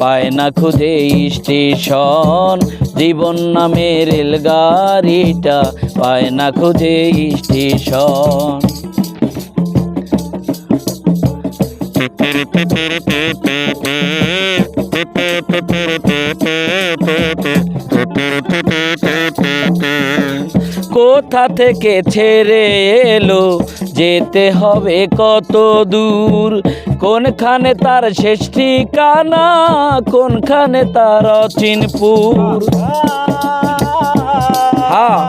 পায় না খুঁজে স্টেশন। জীবন নামে রেলগাড়িটা পায় না খুঁজে স্টেশন। কোথা থেকে ছেড়ে এলো? যেতে হবে কত দূর? কোনখানে তার শেষ ঠিকানা? কোনখানে তার অচিনপুর হ্যাঁ।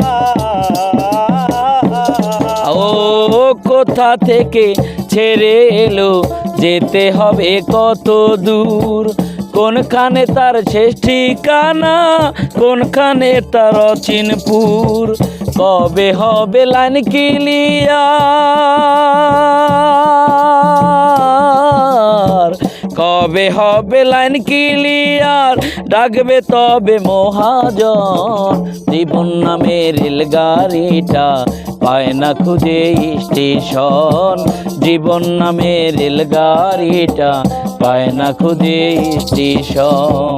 ও কোথা থেকে ছেড়ে এলো? যেতে হবে কত দূর? কোনখানে তার শেষ ঠিকানা? কোনখানে তার অচিনপুর কবে হবে লাইন ক্লিয়ার কবে হবে লাইন কিলিয়ার ডাকবে তবে মহাজন জীবন নামে রেলগাড়িটা পায় না খুঁজে স্টেশন জীবন নামে রেলগাড়িটা পায় না খুঁজে স্টেশন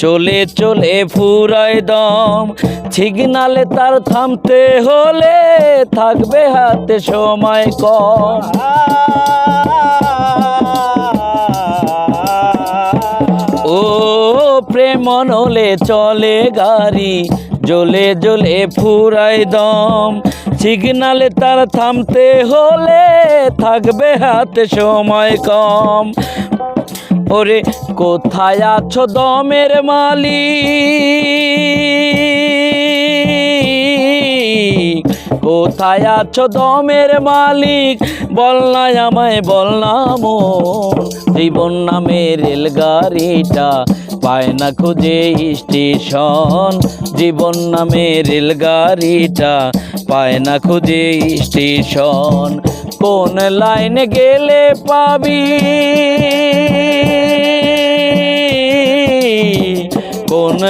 চলে চলে ফুরায় দম। সিগনালে তার থামতে হলে থাকবে হাতে সময় কম। ও প্রেম নলে চলে গাড়ি, জ্বলে জ্বলে ফুরাই দম। সিগনালে তার থামতে হলে থাকবে হাতে সময় কম। ওরে কোথায় আছো দমের মালিক? কোথায় আছো দমের মালিক? বল না আমায়, বল না জীবন নামে রেলগাড়িটা পায় না খুঁজে স্টেশন। জীবন নামে রেলগাড়িটা পায় না খুঁজে স্টেশন। কোন লাইনে গেলে পাবি?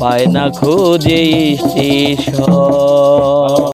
পায় না খুঁজে স্টেশন